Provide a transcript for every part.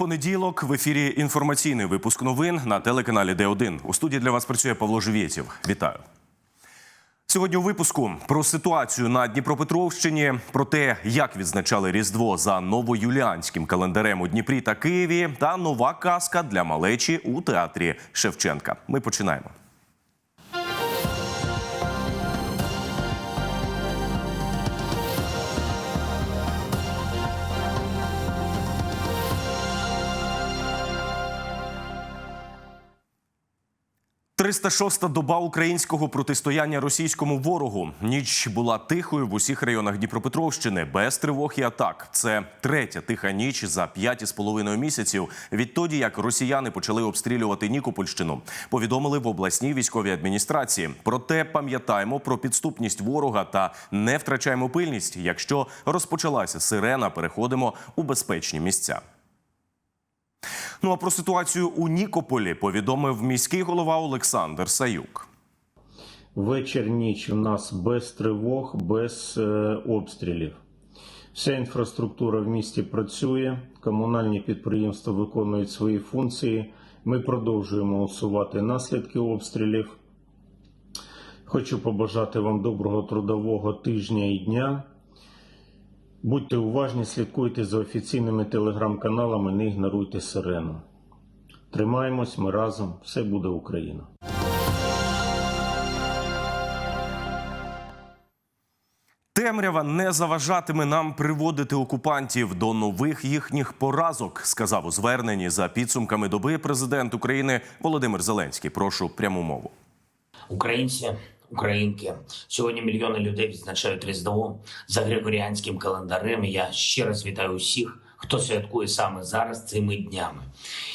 понеділок в ефірі інформаційний випуск новин на телеканалі Д1. У студії для вас працює Павло Живєтєв. Вітаю. Сьогодні у випуску про ситуацію на Дніпропетровщині, про те, як відзначали Різдво за новоюліанським календарем у Дніпрі та Києві, та нова казка для малечі у театрі Шевченка. Ми починаємо. «306-та доба українського протистояння російському ворогу. Ніч була тихою в усіх районах Дніпропетровщини, без тривог і атак. Це третя тиха ніч за п'ять із половиною місяців. Відтоді, як росіяни почали обстрілювати Нікопольщину, повідомили в обласній військовій адміністрації. Проте пам'ятаємо про підступність ворога та не втрачаємо пильність. Якщо розпочалася сирена, переходимо у безпечні місця. Ну а про ситуацію у Нікополі повідомив міський голова Олександр Саюк. Вечір ніч у нас без тривог, без е, обстрілів. Вся інфраструктура в місті працює, комунальні підприємства виконують свої функції. Ми продовжуємо усувати наслідки обстрілів. Хочу побажати вам доброго трудового тижня і дня. Будьте уважні, слідкуйте за офіційними телеграм-каналами, не ігноруйте сирену. Тримаємось, ми разом, все буде Україна. Темрява не заважатиме нам приводити окупантів до нових їхніх поразок, сказав у зверненні за підсумками доби президент України Володимир Зеленський. Прошу пряму мову. Українці, українки, сьогодні мільйони людей відзначають Різдво за григоріанським календарем. Я ще раз вітаю усіх, хто святкує саме зараз цими днями.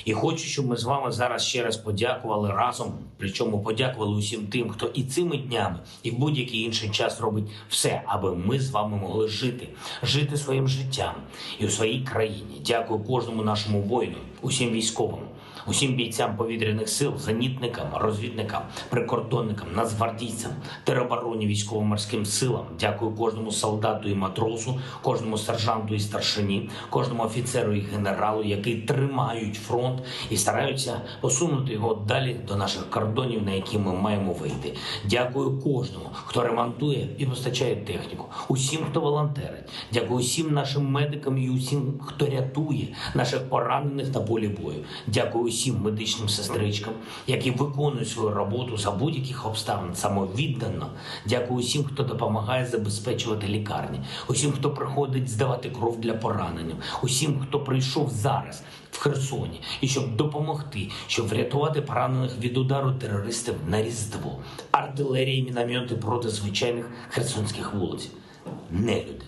І хочу, щоб ми з вами зараз ще раз подякували разом. Причому подякували усім тим, хто і цими днями, і в будь-який інший час робить все, аби ми з вами могли жити, жити своїм життям і у своїй країні. Дякую кожному нашому воїну, усім військовим усім бійцям повітряних сил, зенітникам, розвідникам, прикордонникам, нацгвардійцям, теробороні, військово-морським силам. Дякую кожному солдату і матросу, кожному сержанту і старшині, кожному офіцеру і генералу, які тримають фронт і стараються посунути його далі до наших кордонів, на які ми маємо вийти. Дякую кожному, хто ремонтує і постачає техніку, усім, хто волонтерить. Дякую усім нашим медикам і усім, хто рятує наших поранених на полі бою. Дякую усім медичним сестричкам, які виконують свою роботу за будь-яких обставин самовіддано. Дякую усім, хто допомагає забезпечувати лікарні, усім, хто приходить здавати кров для поранених, усім, хто прийшов зараз в Херсоні, і щоб допомогти, щоб врятувати поранених від удару терористів на різдво, артилерії, міномети проти звичайних херсонських вулиць. Нелюди.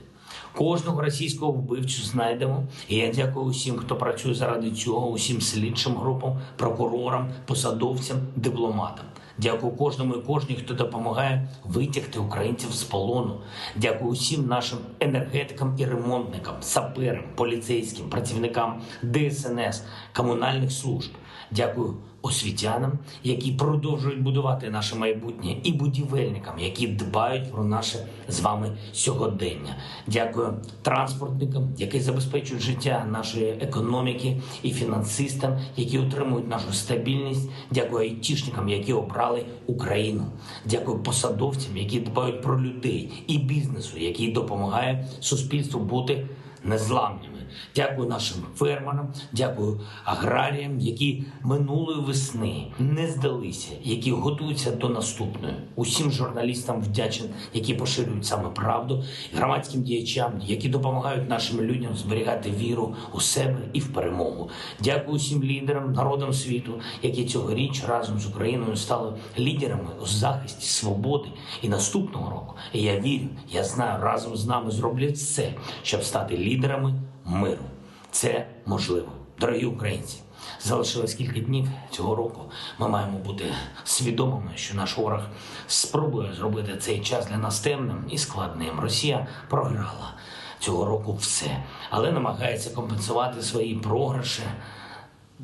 Кожного російського вбивцю знайдемо. І я дякую усім, хто працює заради цього, усім слідчим групам, прокурорам, посадовцям, дипломатам. Дякую кожному і кожній, хто допомагає витягти українців з полону. Дякую усім нашим енергетикам і ремонтникам, саперам, поліцейським, працівникам ДСНС, комунальних служб. Дякую освітянам, які продовжують будувати наше майбутнє, і будівельникам, які дбають про наше з вами сьогодення. Дякую транспортникам, які забезпечують життя нашої економіки, і фінансистам, які отримують нашу стабільність. Дякую айтішникам, які обрали Україну. Дякую посадовцям, які дбають про людей і бізнесу, який допомагає суспільству бути незламними. Дякую нашим фермерам, дякую аграріям, які минулої весни не здалися, які готуються до наступної. Усім журналістам вдячен, які поширюють саме правду, громадським діячам, які допомагають нашим людям зберігати віру у себе і в перемогу. Дякую усім лідерам, народам світу, які цьогоріч разом з Україною стали лідерами у захисті свободи і наступного року. І я вірю, я знаю, разом з нами зроблять все, щоб стати лідерами миру. Це можливо, дорогі українці. Залишилось кілька днів цього року. Ми маємо бути свідомими, що наш ворог спробує зробити цей час для нас темним і складним. Росія програла цього року все, але намагається компенсувати свої програші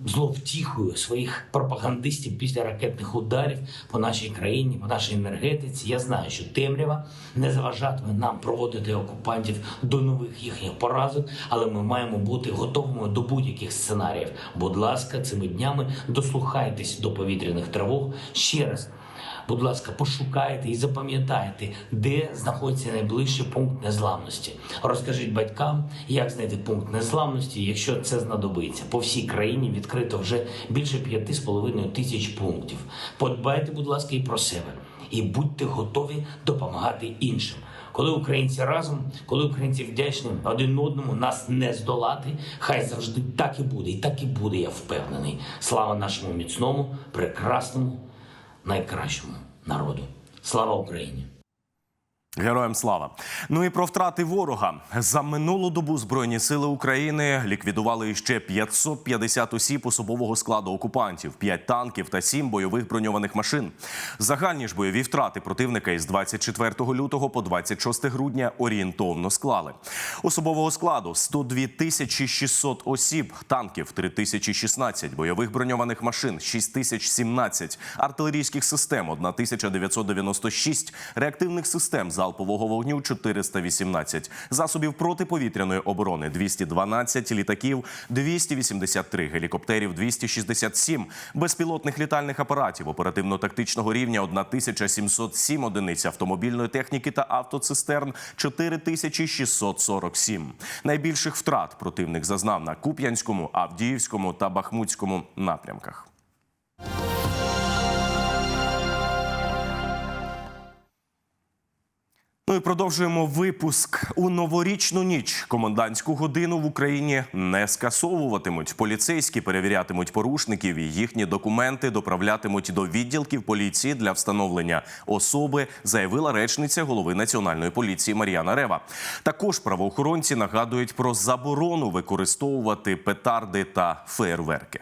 зловтіхою своїх пропагандистів після ракетних ударів по нашій країні, по нашій енергетиці. Я знаю, що темрява не заважатиме нам проводити окупантів до нових їхніх поразок, але ми маємо бути готовими до будь-яких сценаріїв. Будь ласка, цими днями дослухайтесь до повітряних тривог ще раз. Будь ласка, пошукайте і запам'ятайте, де знаходиться найближчий пункт незламності. Розкажіть батькам, як знайти пункт незламності, якщо це знадобиться. По всій країні відкрито вже більше п'яти з половиною тисяч пунктів. Подбайте, будь ласка, і про себе, і будьте готові допомагати іншим. Коли українці разом, коли українці вдячні один одному, нас не здолати. Хай завжди так і буде, і так і буде. Я впевнений. Слава нашому міцному, прекрасному найкращому народу. Слава Україні! Героям слава. Ну і про втрати ворога за минулу добу збройні сили України ліквідували ще 550 осіб особового складу окупантів, 5 танків та 7 бойових броньованих машин. Загальні ж бойові втрати противника із 24 лютого по 26 грудня орієнтовно склали. Особового складу 102 тисячі 600 осіб, танків 3016, бойових броньованих машин 6017, артилерійських систем 1996, реактивних систем залпового вогню 418, засобів протиповітряної оборони 212, літаків 283, гелікоптерів 267, безпілотних літальних апаратів оперативно-тактичного рівня 1707 одиниць автомобільної техніки та автоцистерн 4647. Найбільших втрат противник зазнав на Куп'янському, Авдіївському та Бахмутському напрямках. Ну і продовжуємо випуск у новорічну ніч. Комендантську годину в Україні не скасовуватимуть. Поліцейські перевірятимуть порушників і їхні документи доправлятимуть до відділків поліції для встановлення особи, заявила речниця голови національної поліції Мар'яна Рева. Також правоохоронці нагадують про заборону використовувати петарди та феєрверки.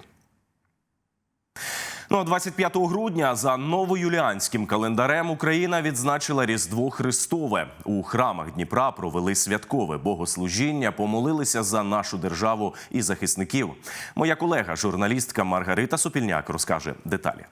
Ну а 25 грудня за новоюліанським календарем Україна відзначила Різдво Христове. У храмах Дніпра провели святкове богослужіння, помолилися за нашу державу і захисників. Моя колега, журналістка Маргарита Супільняк, розкаже деталі.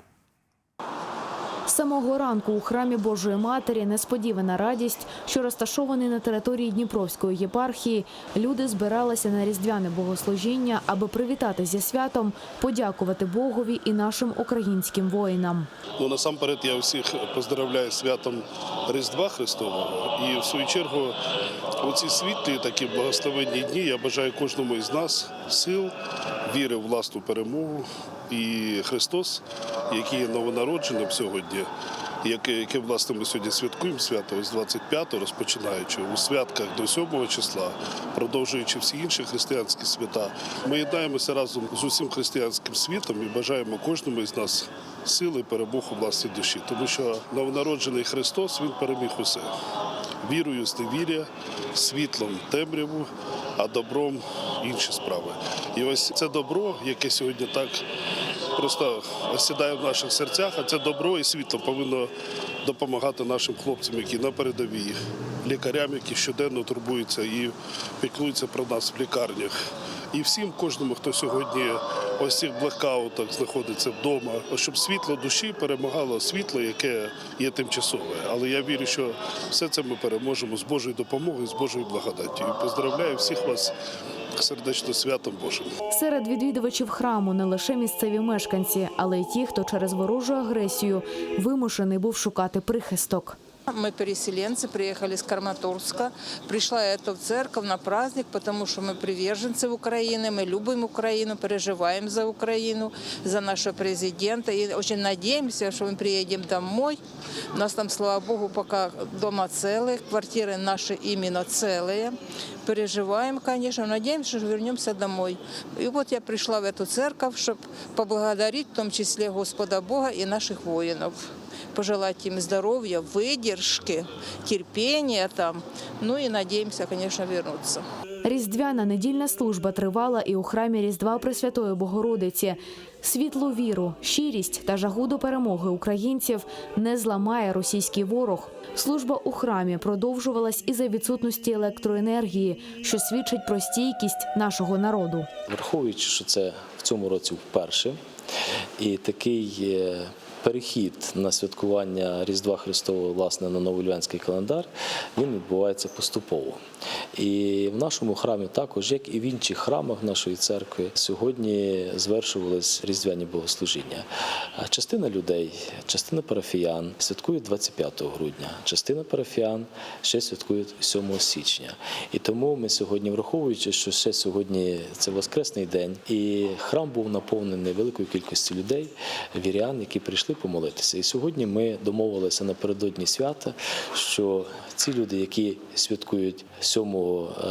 Самого ранку у храмі Божої Матері несподівана радість, що розташований на території Дніпровської єпархії, люди збиралися на різдвяне богослужіння, аби привітати зі святом, подякувати Богові і нашим українським воїнам. Ну насамперед я всіх поздравляю святом Різдва Христового. І в свою чергу у ці світлі такі благословенні дні я бажаю кожному із нас сил, віри в власну перемогу. І Христос, який є новонародженим сьогодні, яке, власне ми сьогодні святкуємо свято з 25-го, розпочинаючи у святках до 7 числа, продовжуючи всі інші християнські свята. Ми єднаємося разом з усім християнським світом і бажаємо кожному із нас сили, перемог у власній душі, тому що новонароджений Христос Він переміг усе. Вірою з невір'я, світлом темряву, а добром інші справи. І ось це добро, яке сьогодні так просто осідає в наших серцях, а це добро і світло повинно допомагати нашим хлопцям, які на передовій, лікарям, які щоденно турбуються і піклуються про нас в лікарнях. І всім, кожному, хто сьогодні ось цих блекаутах знаходиться вдома, щоб світло душі перемагало світло, яке є тимчасове. Але я вірю, що все це ми переможемо з Божою допомогою, з Божою благодаттю. І поздравляю всіх вас сердечно святом Божим. Серед відвідувачів храму не лише місцеві мешканці, але й ті, хто через ворожу агресію вимушений був шукати прихисток. Мы переселенцы, приехали с Карматорска. Пришла я это в церковь на праздник, потому что мы приверженцы Украины, мы любим Украину, переживаем за Украину, за нашего президента. И очень надеемся, что мы приедем домой. У нас там, слава Богу, пока дома целые, квартиры наши именно целые. Переживаем, конечно, надеемся, что вернемся домой. И вот я пришла в эту церковь, чтобы поблагодарить в том числе Господа Бога и наших воинов пожелать им здоровья, выдержки, терпения там. Ну и надеемся, конечно, вернуться. Різдвяна недільна служба тривала і у храмі Різдва Пресвятої Богородиці. Світлу віру, щирість та жагу до перемоги українців не зламає російський ворог. Служба у храмі продовжувалась і за відсутності електроенергії, що свідчить про стійкість нашого народу. Враховуючи, що це в цьому році вперше. І такий е, перехід на святкування Різдва Христового власне на новолювянський календар він відбувається поступово. І в нашому храмі також, як і в інших храмах нашої церкви, сьогодні звершувались різдвяні богослужіння. Частина людей, частина парафіян святкують 25 грудня, частина парафіян ще святкують 7 січня. І тому ми сьогодні, враховуючи, що ще сьогодні це Воскресний день, і храм був наповнений великою кількістю людей, вірян, які прийшли помолитися. І сьогодні ми домовилися напередодні свята, що ці люди, які святкують 7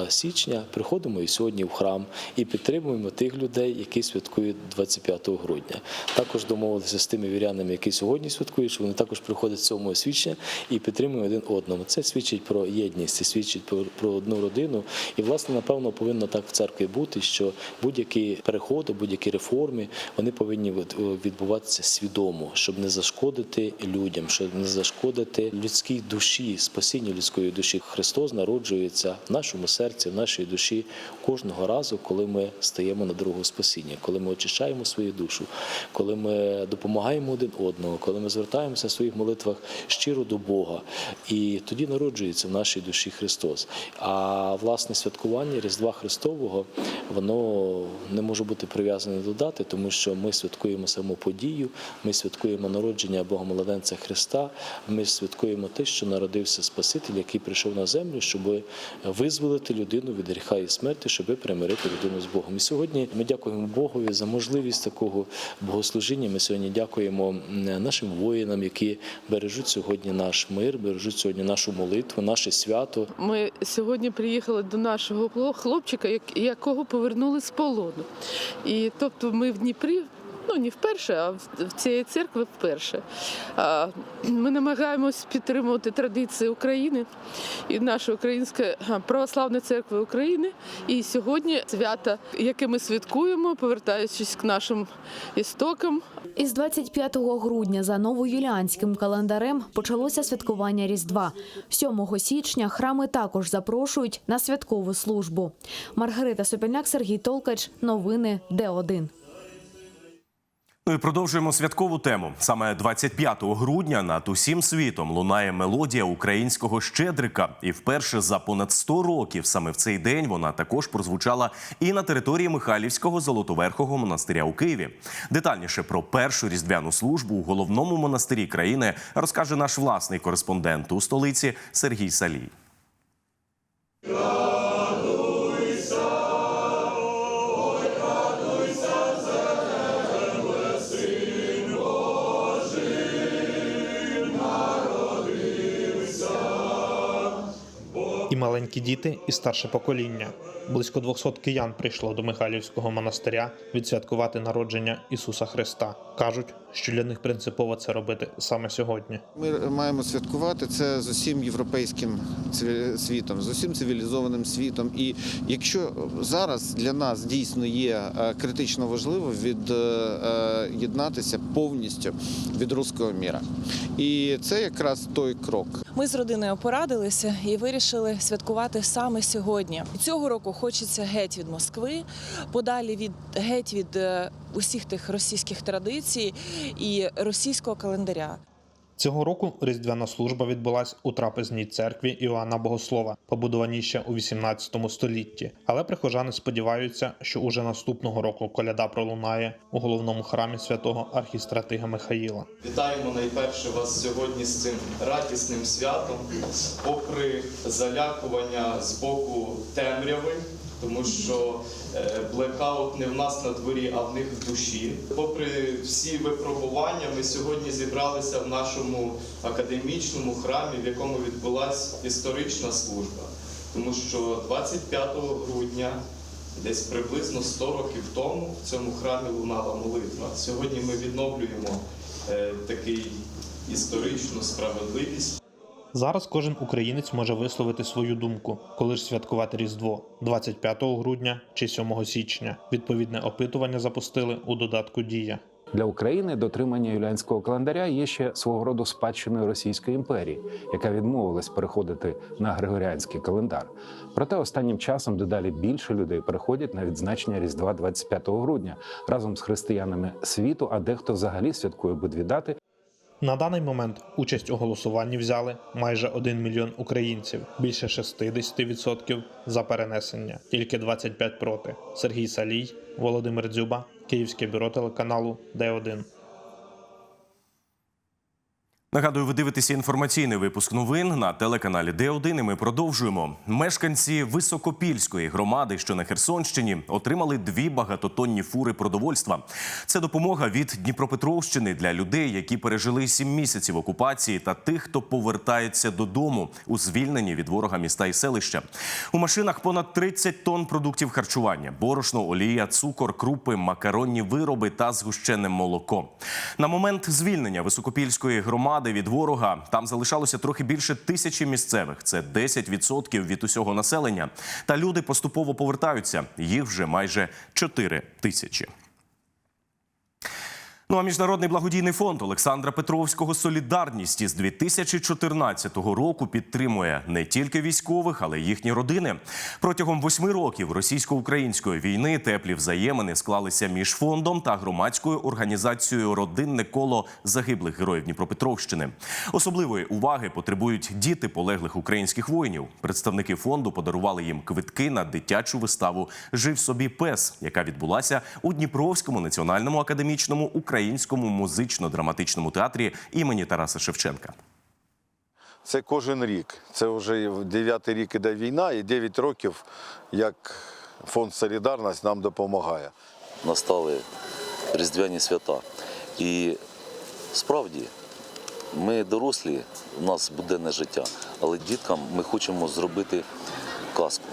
січня, приходимо і сьогодні в храм і підтримуємо тих людей, які святкують 25 грудня. Також домовилися з тими вірянами, які сьогодні святкують, що вони також приходять 7 січня і підтримують один одного. Це свідчить про єдність, це свідчить про, одну родину. І, власне, напевно, повинно так в церкві бути, що будь-які переходи, будь-які реформи, вони повинні від- відбуватися свідомо, щоб не зашкодити людям, щоб не зашкодити людській душі, спасінню людської душі. Христос народжується в нашому серці, в нашій душі кожного разу, коли ми стаємо на дорогу спасіння, коли ми очищаємо свою душу, коли ми допомагаємо один одного, коли ми звертаємося в своїх молитвах щиро до Бога. І тоді народжується в нашій душі Христос. А власне святкування Різдва Христового воно не може бути прив'язане до дати, тому що ми святкуємо саму подію, ми святкуємо народження Богомолоденця Христа, ми святкуємо те, що народився Спаситель, який прийшов на землю, щоб визволити людину від гріха і смерті, щоб примирити людину з Богом. І сьогодні ми дякуємо Богові за можливість такого богослужіння. Ми сьогодні дякуємо нашим воїнам, які бережуть сьогодні наш мир, бережуть сьогодні нашу молитву, наше свято. Ми сьогодні приїхали до нашого хлопчика, якого повернули з полону. І тобто ми в Дніпрі. Ну, не вперше, а в цієї церкви вперше. Ми намагаємось підтримувати традиції України і нашої української православної церкви України. І сьогодні свято, яке ми святкуємо, повертаючись к нашим істокам, Із 25 грудня за новоюліанським календарем почалося святкування Різдва. 7 січня храми також запрошують на святкову службу. Маргарита Сопільняк, Сергій Толкач. Новини Д1. Ну і продовжуємо святкову тему. Саме 25 грудня над усім світом лунає мелодія українського щедрика. І вперше за понад 100 років саме в цей день вона також прозвучала і на території Михайлівського золотоверхого монастиря у Києві. Детальніше про першу різдвяну службу у головному монастирі країни розкаже наш власний кореспондент у столиці Сергій Салій. Маленькі діти, і старше покоління. Близько 200 киян прийшло до Михайлівського монастиря відсвяткувати народження Ісуса Христа. кажуть, що для них принципово це робити саме сьогодні. Ми маємо святкувати це з усім європейським світом, з усім цивілізованим світом. І якщо зараз для нас дійсно є е, критично важливо від'єднатися повністю від руського міра, і це якраз той крок. Ми з родиною порадилися і вирішили святкувати саме сьогодні. Цього року хочеться геть від Москви, подалі від геть від е, усіх тих російських традицій і російського календаря. Цього року різдвяна служба відбулась у трапезній церкві Іоанна Богослова, побудованій ще у 18 столітті. Але прихожани сподіваються, що уже наступного року коляда пролунає у головному храмі святого архістратига Михаїла. Вітаємо найперше вас сьогодні з цим радісним святом, попри залякування з боку темряви, тому що е, блекаут не в нас на дворі, а в них в душі. Попри всі випробування, ми сьогодні зібралися в нашому академічному храмі, в якому відбулася історична служба. Тому що 25 грудня Десь приблизно 100 років тому в цьому храмі лунала молитва. Сьогодні ми відновлюємо е, такий історичну справедливість. Зараз кожен українець може висловити свою думку, коли ж святкувати Різдво 25 грудня чи 7 січня. Відповідне опитування запустили у додатку Дія. Для України дотримання юліанського календаря є ще свого роду спадщиною Російської імперії, яка відмовилась переходити на григоріанський календар. Проте останнім часом дедалі більше людей переходять на відзначення Різдва 25 грудня разом з християнами світу, а дехто взагалі святкує обидві дати На даний момент участь у голосуванні взяли майже 1 мільйон українців, більше 60% за перенесення, тільки 25 проти. Сергій Салій, Володимир Дзюба, Київське бюро телеканалу Д1. Нагадую, ви дивитеся інформаційний випуск новин на телеканалі Д1. І ми продовжуємо. Мешканці Високопільської громади, що на Херсонщині, отримали дві багатотонні фури продовольства. Це допомога від Дніпропетровщини для людей, які пережили сім місяців окупації, та тих, хто повертається додому у звільнені від ворога міста і селища. У машинах понад 30 тонн продуктів харчування: борошно, олія, цукор, крупи, макаронні вироби та згущене молоко. На момент звільнення Високопільської громади від ворога там залишалося трохи більше тисячі місцевих. Це 10% від усього населення. Та люди поступово повертаються. Їх вже майже 4 тисячі. Ну а міжнародний благодійний фонд Олександра Петровського Солідарність із 2014 року підтримує не тільки військових, але й їхні родини. Протягом восьми років російсько-української війни теплі взаємини склалися між фондом та громадською організацією Родинне коло загиблих героїв Дніпропетровщини. Особливої уваги потребують діти полеглих українських воїнів. Представники фонду подарували їм квитки на дитячу виставу Жив собі пес, яка відбулася у Дніпровському національному академічному українському музично-драматичному театрі імені Тараса Шевченка. Це кожен рік. Це вже дев'ятий рік іде війна, і 9 років, як фонд Солідарність нам допомагає. настали різдвяні свята. І справді, ми дорослі, у нас буденне життя, але діткам ми хочемо зробити казку.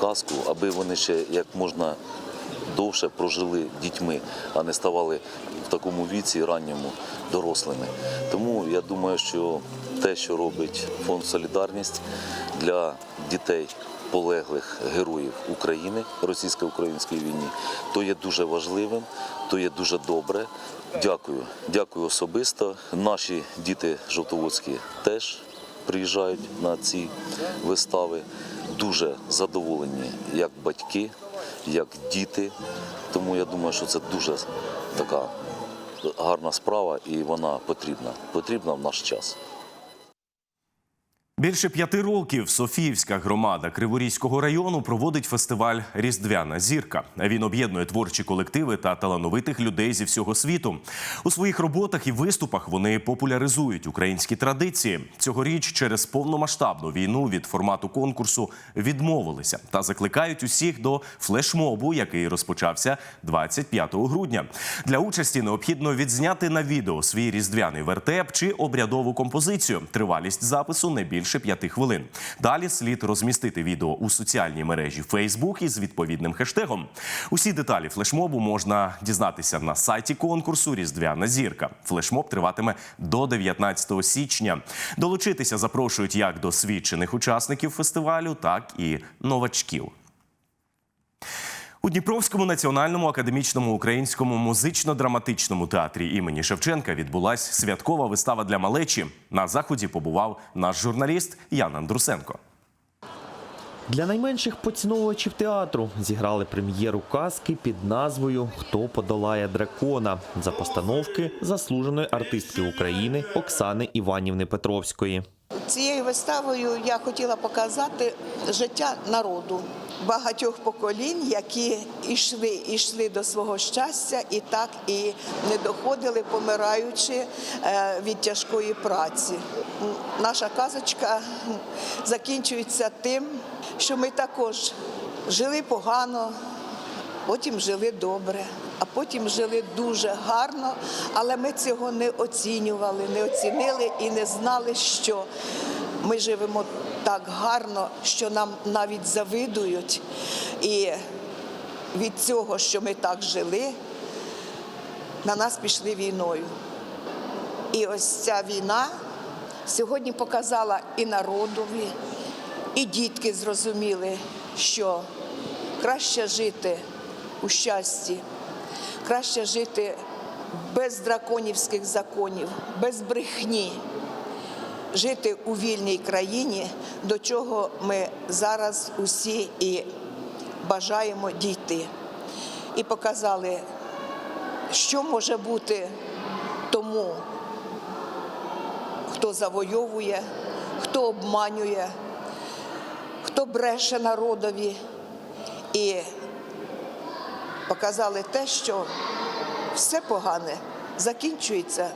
Казку, аби вони ще як можна довше прожили дітьми, а не ставали в такому віці ранньому дорослими. Тому я думаю, що те, що робить фонд Солідарність для дітей полеглих героїв України російсько-української війні, то є дуже важливим, то є дуже добре. Дякую. Дякую особисто. Наші діти жовтоводські теж приїжджають на ці вистави. Дуже задоволені як батьки, як діти. Тому я думаю, що це дуже така гарна справа і вона потрібна. Потрібна в наш час. Більше п'яти років Софіївська громада Криворізького району проводить фестиваль Різдвяна зірка. Він об'єднує творчі колективи та талановитих людей зі всього світу. У своїх роботах і виступах вони популяризують українські традиції. Цьогоріч через повномасштабну війну від формату конкурсу відмовилися та закликають усіх до флешмобу, який розпочався 25 грудня. Для участі необхідно відзняти на відео свій різдвяний вертеп чи обрядову композицію. Тривалість запису не більше п'яти хвилин. Далі слід розмістити відео у соціальній мережі Facebook із відповідним хештегом. Усі деталі флешмобу можна дізнатися на сайті конкурсу Різдвяна зірка. Флешмоб триватиме до 19 січня. Долучитися запрошують як досвідчених учасників фестивалю, так і новачків. У Дніпровському національному академічному українському музично-драматичному театрі імені Шевченка відбулась святкова вистава для малечі. На заході побував наш журналіст Ян Андрусенко. Для найменших поціновувачів театру зіграли прем'єру казки під назвою Хто подолає дракона за постановки заслуженої артистки України Оксани Іванівни Петровської. Цією виставою я хотіла показати життя народу багатьох поколінь, які йшли, йшли до свого щастя і так і не доходили, помираючи е, від тяжкої праці. Наша казочка закінчується тим, що ми також жили погано, потім жили добре, а потім жили дуже гарно, але ми цього не оцінювали, не оцінили і не знали, що ми живемо так гарно, що нам навіть завидують. І від цього, що ми так жили, на нас пішли війною. І ось ця війна сьогодні показала і народові, і дітки зрозуміли, що краще жити у щасті, краще жити без драконівських законів, без брехні жити у вільній країні, до чого ми зараз усі і бажаємо дійти. І показали, що може бути тому, хто завойовує, хто обманює, хто бреше народові. І показали те, що все погане закінчується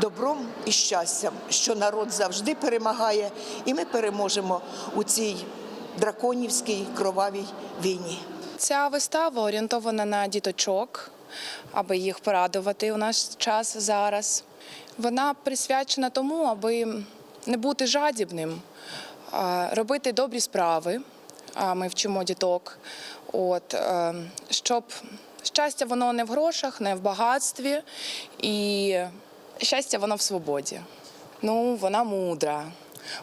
добром і щастям, що народ завжди перемагає, і ми переможемо у цій драконівській кровавій війні. Ця вистава орієнтована на діточок, аби їх порадувати у наш час зараз. Вона присвячена тому, аби не бути жадібним, робити добрі справи. Ми вчимо діток. От, е, щоб щастя воно не в грошах, не в багатстві, і щастя воно в свободі. Ну, вона мудра.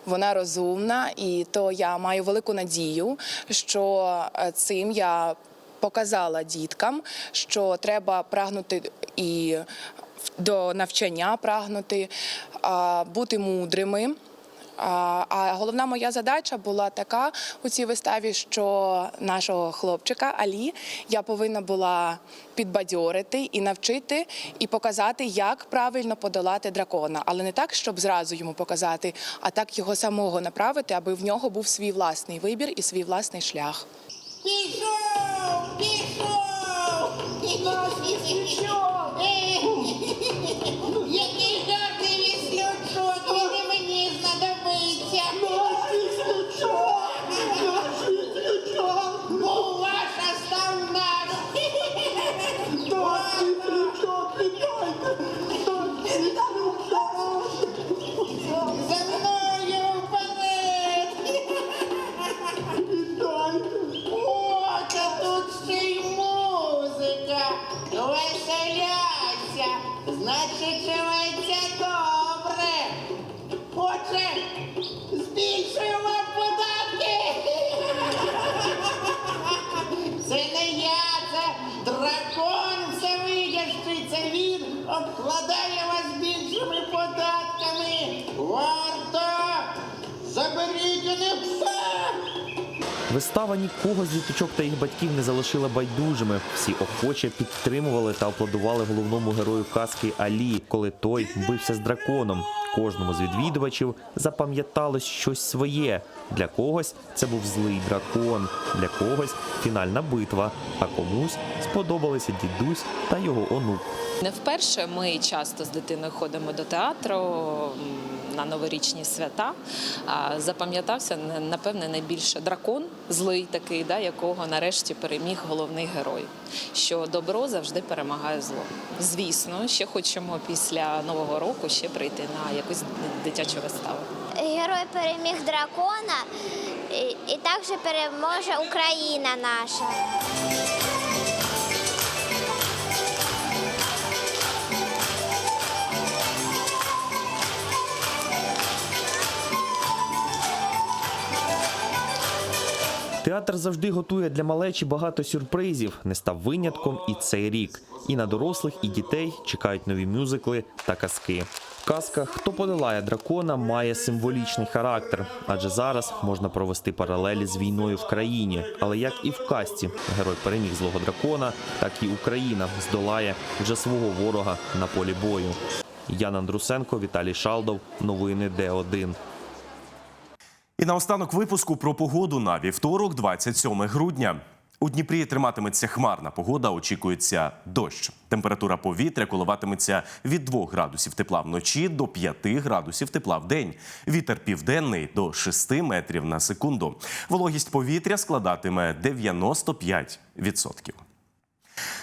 Вона розумна, і то я маю велику надію, що е, цим я показала діткам, що треба прагнути і до навчання прагнути, бути мудрими. А головна моя задача була така у цій виставі, що нашого хлопчика Алі я повинна була підбадьорити і навчити, і показати, як правильно подолати дракона, але не так, щоб зразу йому показати, а так його самого направити, аби в нього був свій власний вибір і свій власний шлях. Пішов, пішов. Вистава нікого з діточок та їх батьків не залишила байдужими. Всі охоче підтримували та аплодували головному герою казки Алі, коли той бився з драконом. Кожному з відвідувачів запам'яталось щось своє. Для когось це був злий дракон, для когось фінальна битва, а комусь сподобалися дідусь та його онук. Не вперше ми часто з дитиною ходимо до театру на новорічні свята. Запам'ятався напевне найбільше дракон, злий такий, да, якого нарешті переміг головний герой. Що добро завжди перемагає зло. Звісно, ще хочемо після нового року ще прийти на якусь дитячу виставу. Герой переміг дракона, і, і також переможе Україна наша. Театр завжди готує для малечі багато сюрпризів. Не став винятком і цей рік. І на дорослих, і дітей чекають нові мюзикли та казки. Казка Хто подолає дракона має символічний характер, адже зараз можна провести паралелі з війною в країні. Але як і в казці, герой переміг злого дракона, так і Україна здолає вже свого ворога на полі бою. Ян Андрусенко, Віталій Шалдов. Новини Д1. І наостанок випуску про погоду на вівторок, 27 грудня. У Дніпрі триматиметься хмарна погода, очікується дощ. Температура повітря коливатиметься від 2 градусів тепла вночі до 5 градусів тепла в день. Вітер південний до 6 метрів на секунду. Вологість повітря складатиме 95%.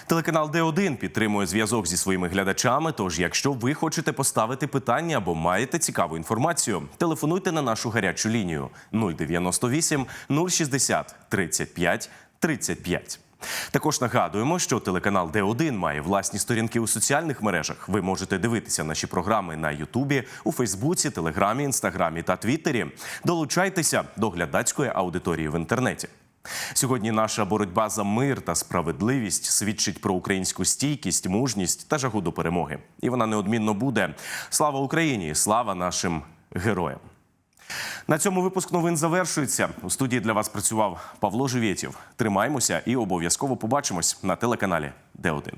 Телеканал Д1 підтримує зв'язок зі своїми глядачами. Тож, якщо ви хочете поставити питання або маєте цікаву інформацію, телефонуйте на нашу гарячу лінію 098 060 35 35. Також нагадуємо, що телеканал Д1 має власні сторінки у соціальних мережах. Ви можете дивитися наші програми на Ютубі, у Фейсбуці, Телеграмі, Інстаграмі та Твіттері. Долучайтеся до глядацької аудиторії в інтернеті. Сьогодні наша боротьба за мир та справедливість свідчить про українську стійкість, мужність та жагу до перемоги. І вона неодмінно буде. Слава Україні! Слава нашим героям! На цьому випуск новин завершується. У студії для вас працював Павло Живєтєв. Тримаймося і обов'язково побачимось на телеканалі Д1.